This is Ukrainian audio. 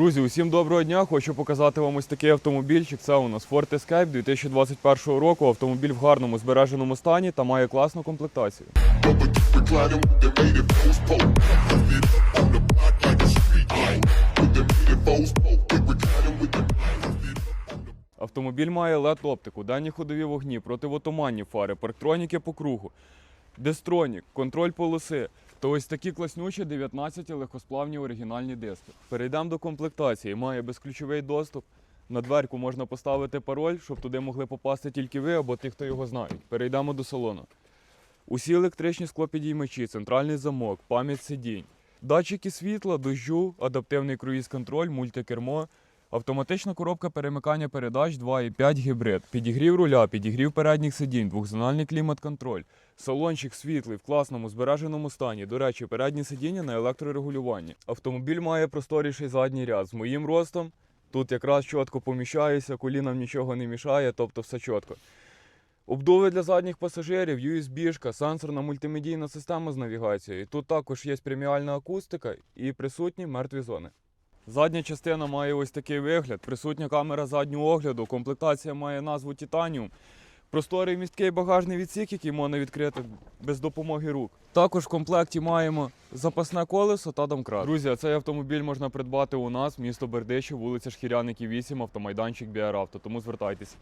Друзі, усім доброго дня. Хочу показати вам ось такий автомобільчик. Це у нас Ford Escape 2021 року. Автомобіль в гарному збереженому стані та має класну комплектацію. Автомобіль має led оптику, дані ходові вогні, противотуманні фари, парктроніки по кругу, дестронік, контроль полоси. То ось такі класнючі 19 легкосплавні оригінальні диски. Перейдемо до комплектації. Має безключовий доступ. На дверку можна поставити пароль, щоб туди могли попасти тільки ви або ті, хто його знають. Перейдемо до салону. Усі електричні склопідіймачі, центральний замок, пам'ять сидінь, датчики світла, дощу, адаптивний круїз-контроль, мультикермо, автоматична коробка перемикання передач 2.5 гібрид, підігрів руля, підігрів передніх сидінь, двохзональний клімат-контроль, салончик світлий в класному збереженому стані. До речі, передні сидіння на електрорегулюванні. Автомобіль має просторіший задній ряд з моїм ростом. Тут якраз чітко поміщаюся, колінам нічого не мішає, тобто все чітко. Обдуви для задніх пасажирів, USB-шка, сенсорна мультимедійна система з навігацією. Тут також є преміальна акустика і присутні мертві зони. Задня частина має ось такий вигляд, присутня камера заднього огляду, комплектація має назву Титаніум. Просторий місткий багажний відсік, який можна відкрити без допомоги рук. Також в комплекті маємо запасне колесо та домкрат. Друзі, цей автомобіль можна придбати у нас, місто Бердичів, вулиця Шкіряників, 8, автомайданчик Біаравто, тому звертайтеся.